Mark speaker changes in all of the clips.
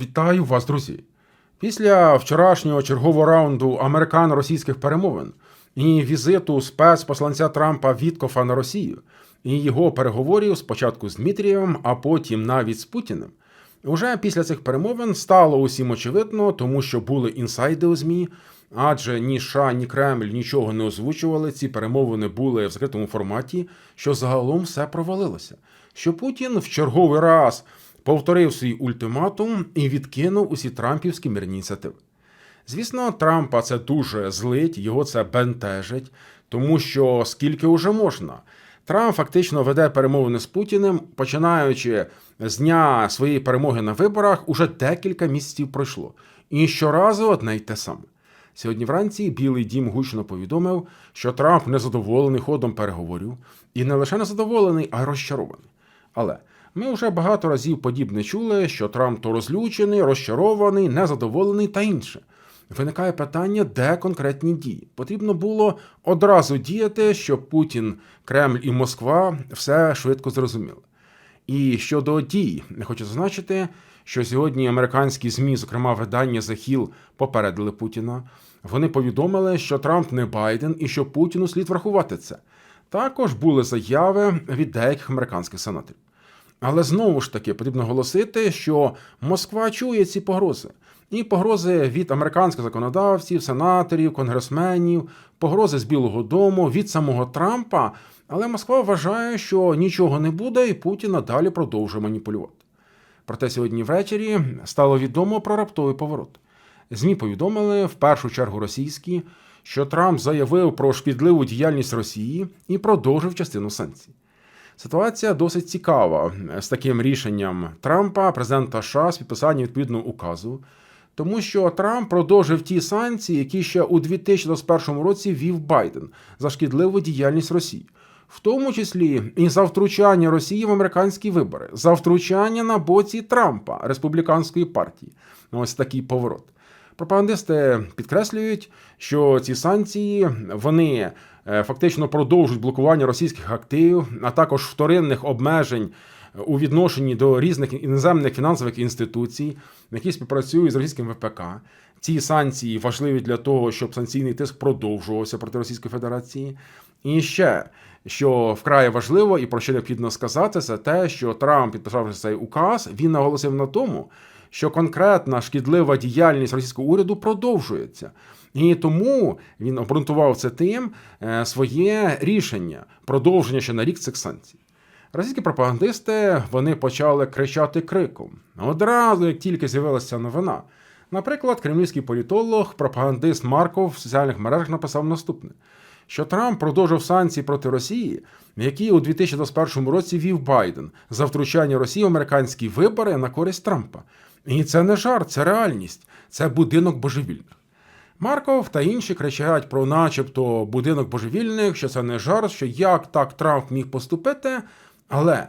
Speaker 1: Вітаю вас, друзі! Після вчорашнього чергового раунду американо-російських перемовин і візиту спецпосланця Трампа Віткофа на Росію і його переговорів спочатку з Дмитрієм, а потім навіть з Путіним. Уже після цих перемовин стало усім очевидно, тому що були інсайди у ЗМІ, адже ні США, ні Кремль нічого не озвучували. Ці перемовини були в закритому форматі, що загалом все провалилося. Що Путін в черговий раз повторив свій ультиматум і відкинув усі трампівські мирні ініціативи. Звісно, Трампа це дуже злить, його це бентежить, тому що скільки уже можна. Трамп фактично веде перемовини з Путіним, починаючи з дня своєї перемоги на виборах, уже декілька місяців пройшло. І щоразу одне й те саме. Сьогодні вранці Білий дім гучно повідомив, що Трамп незадоволений ходом переговорів, і не лише незадоволений, а й розчарований. Але ми вже багато разів подібне чули, що Трамп то розлючений, розчарований, незадоволений та інше. Виникає питання, де конкретні дії. Потрібно було одразу діяти, щоб Путін, Кремль і Москва все швидко зрозуміли. І щодо дій, хочу зазначити, що сьогодні американські ЗМІ, зокрема видання Hill, попередили Путіна. Вони повідомили, що Трамп не Байден і що Путіну слід врахувати це. Також були заяви від деяких американських сенаторів. Але знову ж таки потрібно оголосити, що Москва чує ці погрози. І погрози від американських законодавців, сенаторів, конгресменів, погрози з Білого Дому, від самого Трампа. Але Москва вважає, що нічого не буде, і Путін надалі продовжує маніпулювати. Проте сьогодні ввечері стало відомо про раптовий поворот. ЗМІ повідомили в першу чергу російські, що Трамп заявив про шкідливу діяльність Росії і продовжив частину санкцій. Ситуація досить цікава з таким рішенням Трампа, президента США, з підписанням відповідного указу, тому що Трамп продовжив ті санкції, які ще у 2021 році вів Байден за шкідливу діяльність Росії, в тому числі і за втручання Росії в американські вибори, за втручання на боці Трампа республіканської партії. Ось такий поворот. Пропагандисти підкреслюють, що ці санкції вони е, фактично продовжують блокування російських активів, а також вторинних обмежень у відношенні до різних іноземних фінансових інституцій, які співпрацюють з російським ВПК. Ці санкції важливі для того, щоб санкційний тиск продовжувався проти Російської Федерації. І ще що вкрай важливо і про що необхідно сказати, це те, що Трамп, підписавши цей указ, він наголосив на тому, що конкретна шкідлива діяльність російського уряду продовжується. І тому він обґрунтував це тим е, своє рішення продовження ще на рік цих санкцій. Російські пропагандисти вони почали кричати криком одразу, як тільки з'явилася новина. Наприклад, кремлівський політолог, пропагандист Марков в соціальних мережах написав наступне: що Трамп продовжив санкції проти Росії, які у 2021 році вів Байден за втручання Росії в американські вибори на користь Трампа. І це не жарт, це реальність, це будинок божевільних. Марков та інші кричать про, начебто, будинок божевільних, що це не жарт, що як так Трамп міг поступити. Але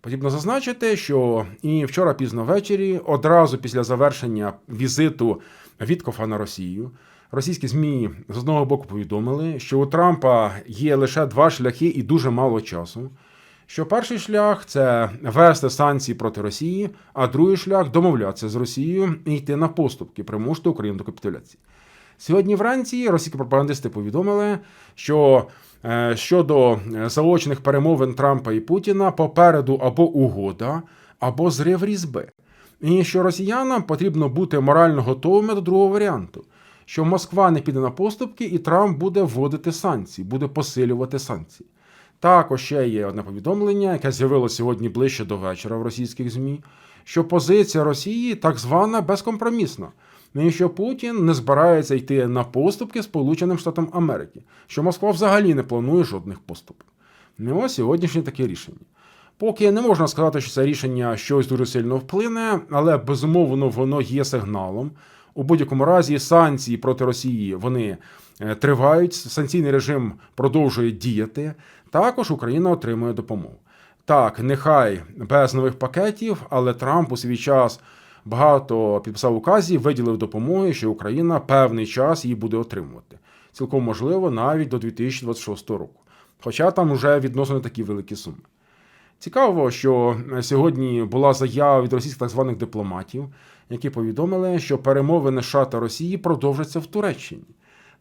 Speaker 1: потрібно зазначити, що і вчора пізно ввечері, одразу після завершення візиту Віткофа на Росію, російські ЗМІ з одного боку повідомили, що у Трампа є лише два шляхи і дуже мало часу. Що перший шлях це вести санкції проти Росії, а другий шлях домовлятися з Росією і йти на поступки, примусити Україну до капітуляції. Сьогодні вранці російські пропагандисти повідомили, що е, щодо заочних перемовин Трампа і Путіна попереду або угода, або зрив різьби. І що росіянам потрібно бути морально готовими до другого варіанту, що Москва не піде на поступки, і Трамп буде вводити санкції, буде посилювати санкції. Також ще є одне повідомлення, яке з'явилося сьогодні ближче до вечора в російських ЗМІ, що позиція Росії так звана безкомпромісна. І що Путін не збирається йти на поступки Сполученим Штатам Америки, що Москва взагалі не планує жодних поступок. Ну ось сьогоднішнє таке рішення. Поки не можна сказати, що це рішення щось дуже сильно вплине, але безумовно воно є сигналом. У будь-якому разі санкції проти Росії вони е, тривають. Санкційний режим продовжує діяти. Також Україна отримує допомогу. Так, нехай без нових пакетів, але Трамп у свій час багато підписав указів, виділив допомоги, що Україна певний час її буде отримувати. Цілком можливо, навіть до 2026 року. Хоча там вже відносно не такі великі суми. Цікаво, що сьогодні була заява від російських так званих дипломатів, які повідомили, що перемовини США та Росії продовжаться в Туреччині.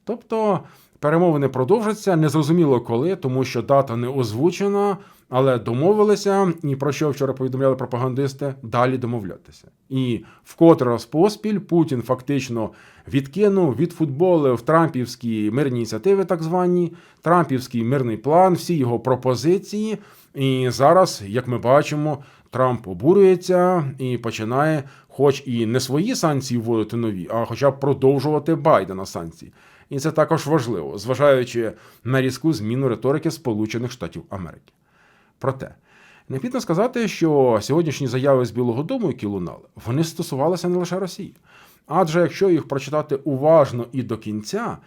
Speaker 1: Тобто перемовини продовжаться незрозуміло коли, тому що дата не озвучена, але домовилися, і про що вчора повідомляли пропагандисти, далі домовлятися. І вкотре раз поспіль Путін фактично відкинув, відфутболив Трампівські мирні ініціативи, так звані, Трампівський мирний план, всі його пропозиції. І зараз, як ми бачимо, Трамп обурюється і починає, хоч і не свої санкції вводити нові, а хоча б продовжувати Байдена санкції. І це також важливо, зважаючи на різку зміну риторики Сполучених Штатів Америки. Проте необхідно сказати, що сьогоднішні заяви з Білого Дому, які лунали, вони стосувалися не лише Росії. Адже якщо їх прочитати уважно і до кінця,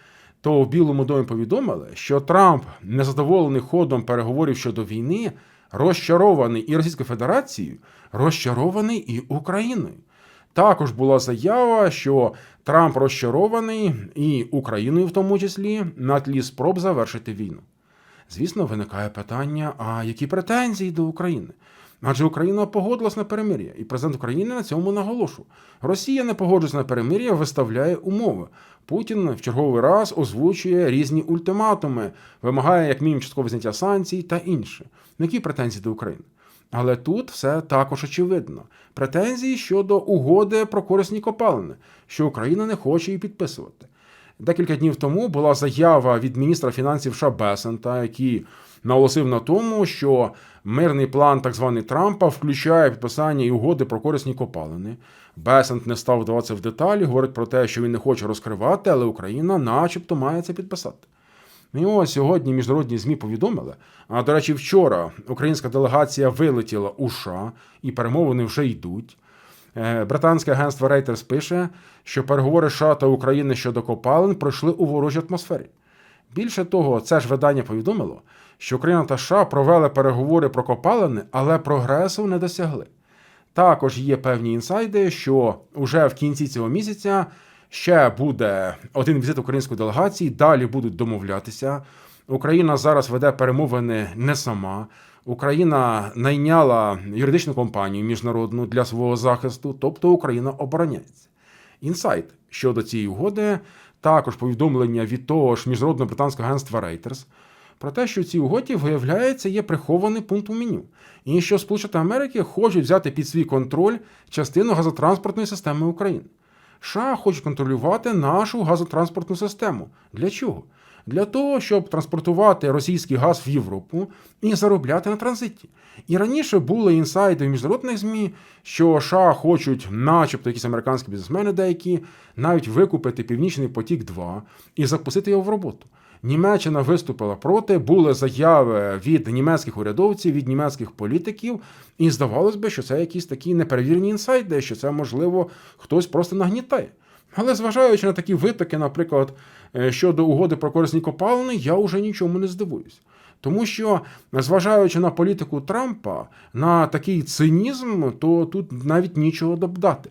Speaker 1: то в Білому домі повідомили, що Трамп, незадоволений ходом переговорів щодо війни, розчарований і Російською Федерацією, розчарований і Україною. Також була заява, що Трамп розчарований і Україною, в тому числі, на тлі спроб завершити війну. Звісно, виникає питання: а які претензії до України? Адже Україна погодилась на перемир'я, і президент України на цьому наголошував. Росія не погоджується на перемир'я, виставляє умови. Путін в черговий раз озвучує різні ультиматуми, вимагає як мінімум часткове зняття санкцій та інше. Які претензії до України? Але тут все також очевидно. Претензії щодо угоди про корисні копалини, що Україна не хоче її підписувати. Декілька днів тому була заява від міністра фінансів США Бесента, який наголосив на тому, що мирний план так званий Трампа включає підписання і угоди про корисні копалини. Бесент не став вдаватися в деталі, говорить про те, що він не хоче розкривати, але Україна, начебто, має це підписати. І ось сьогодні міжнародні ЗМІ повідомили. А до речі, вчора українська делегація вилетіла у США, і перемовини вже йдуть. Е, Британське агентство Reuters пише, що переговори США та України щодо копалин пройшли у ворожій атмосфері. Більше того, це ж видання повідомило, що Україна та США провели переговори про копалини, але прогресу не досягли. Також є певні інсайди, що уже в кінці цього місяця ще буде один візит української делегації, далі будуть домовлятися. Україна зараз веде перемовини не сама. Україна найняла юридичну компанію міжнародну для свого захисту, тобто Україна обороняється. Інсайт щодо цієї угоди, також повідомлення від того ж міжнародного британського агентства Reuters про те, що ці угоді, виявляється, є прихований пункт у меню, і що Сполучені Америки хочуть взяти під свій контроль частину газотранспортної системи України. США хочуть контролювати нашу газотранспортну систему. Для чого? Для того, щоб транспортувати російський газ в Європу і заробляти на транзиті. І раніше були інсайди в міжнародних ЗМІ, що США хочуть, начебто, якісь американські бізнесмени деякі, навіть викупити Північний потік 2 і запустити його в роботу. Німеччина виступила проти, були заяви від німецьких урядовців, від німецьких політиків, і здавалось би, що це якісь такі неперевірені інсайди, що це, можливо, хтось просто нагнітає. Але зважаючи на такі витоки, наприклад, е, щодо угоди про корисні копалини, я вже нічому не здивуюсь. Тому що, зважаючи на політику Трампа, на такий цинізм, то тут навіть нічого додати.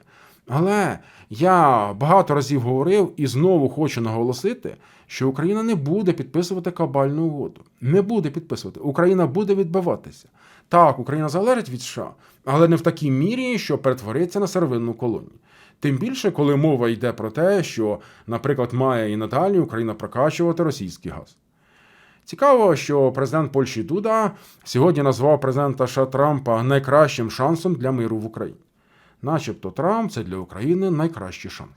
Speaker 1: Але я багато разів говорив і знову хочу наголосити, що Україна не буде підписувати кабальну угоду. Не буде підписувати. Україна буде відбиватися. Так, Україна залежить від США, але не в такій мірі, що перетвориться на сервинну колонію. Тим більше, коли мова йде про те, що, наприклад, має і надалі Україна прокачувати російський газ. Цікаво, що президент Польщі Дуда сьогодні назвав президента США Трампа найкращим шансом для миру в Україні. Начебто Трамп це для України найкращий шанс.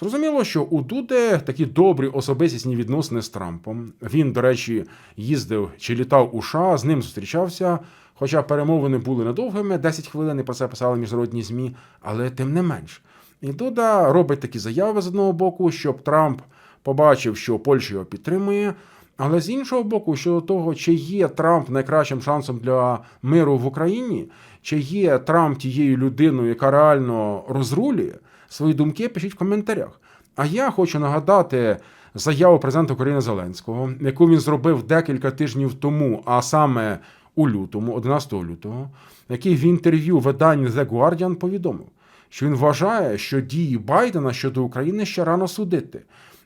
Speaker 1: Зрозуміло, що у Дуди такі добрі особистісні відносини з Трампом. Він, до речі, їздив чи літав у США, з ним зустрічався. Хоча перемовини були недовгими, 10 хвилин і про це писали міжнародні ЗМІ, але тим не менш. І Дуда робить такі заяви з одного боку, щоб Трамп побачив, що Польща його підтримує. Але з іншого боку, щодо того, чи є Трамп найкращим шансом для миру в Україні, чи є Трамп тією людиною, яка реально розрулює, свої думки пишіть в коментарях. А я хочу нагадати заяву президента України Зеленського, яку він зробив декілька тижнів тому, а саме у лютому, 11 лютого, який в інтерв'ю виданню The Guardian повідомив, що він вважає, що дії Байдена щодо України ще рано судити,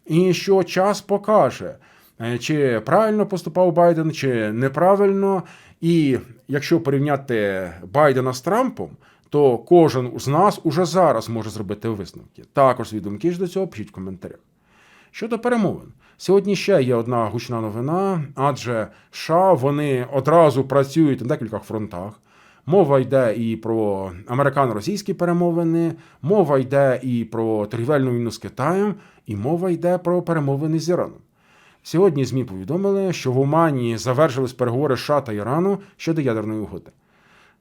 Speaker 1: і що час покаже. Е, чи правильно поступав Байден, чи неправильно. І якщо порівняти Байдена з Трампом, то кожен з нас уже зараз може зробити висновки. Також свої думки ж до цього пишіть в коментарях. Щодо перемовин, сьогодні ще є одна гучна новина, адже США вони одразу працюють на декількох фронтах. Мова йде і про американо-російські перемовини, мова йде і про торгівельну війну з Китаєм, і мова йде про перемовини з Іраном. Сьогодні ЗМІ повідомили, що в Омані завершились переговори США та Ірану щодо ядерної угоди.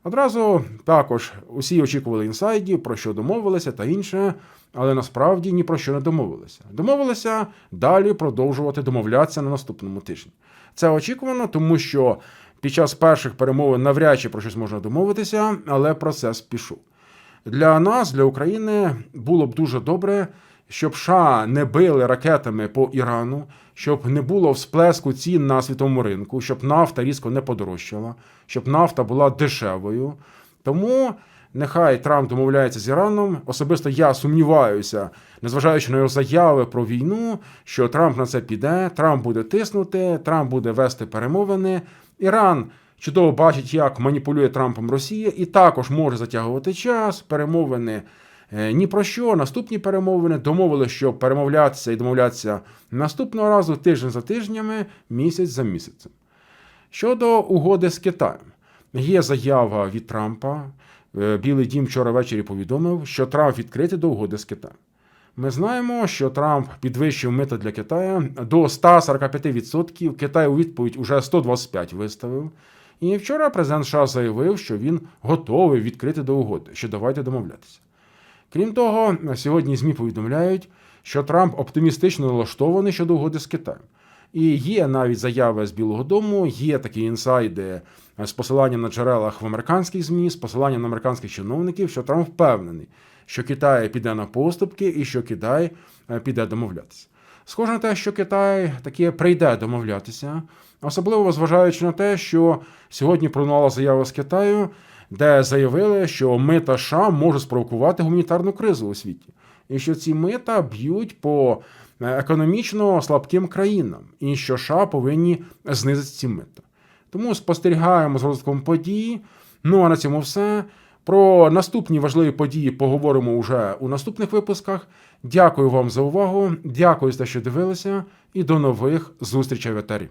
Speaker 1: Одразу також усі очікували інсайдів, про що домовилися та інше, але насправді ні про що не домовилися. Домовилися далі продовжувати домовлятися на наступному тижні. Це очікувано, тому що під час перших перемовин навряд чи про щось можна домовитися, але процес пішов. Для нас, для України, було б дуже добре, щоб США не били ракетами по Ірану, щоб не було всплеску цін на світовому ринку, щоб нафта різко не подорожчала, щоб нафта була дешевою. Тому нехай Трамп домовляється з Іраном. Особисто я сумніваюся, незважаючи на його заяви про війну, що Трамп на це піде, Трамп буде тиснути, Трамп буде вести перемовини. Іран чудово бачить, як маніпулює Трампом Росія, і також може затягувати час, перемовини. Е, Ні про що, наступні перемовини домовили, що перемовлятися і домовлятися наступного разу тиждень за тижнями, місяць за місяцем. Щодо угоди з Китаєм, є заява від Трампа. Е, Білий дім вчора ввечері повідомив, що Трамп відкритий до угоди з Китаєм. Ми знаємо, що Трамп підвищив мито для Китаю до 145%. Китай у відповідь уже 125 виставив. І вчора президент США заявив, що він готовий відкрити до угоди, що давайте домовлятися. Крім того, сьогодні ЗМІ повідомляють, що Трамп оптимістично налаштований щодо угоди з Китаєм. І є навіть заяви з Білого Дому, є такі інсайди з посиланням на джерелах в американських ЗМІ, з посиланням на американських чиновників, що Трамп впевнений, що Китай піде на поступки і що Китай е, піде домовлятися. Схоже на те, що Китай таки прийде домовлятися, особливо зважаючи на те, що сьогодні пролунала заява з Китаю, де заявили, що мита США може спровокувати гуманітарну кризу у світі, і що ці мита б'ють по е, економічно слабким країнам, і що США повинні знизити ці мита. Тому спостерігаємо з розвитком подій. Ну а на цьому все. Про наступні важливі події поговоримо уже у наступних випусках. Дякую вам за увагу. Дякую за те, що дивилися, і до нових зустрічей в етері.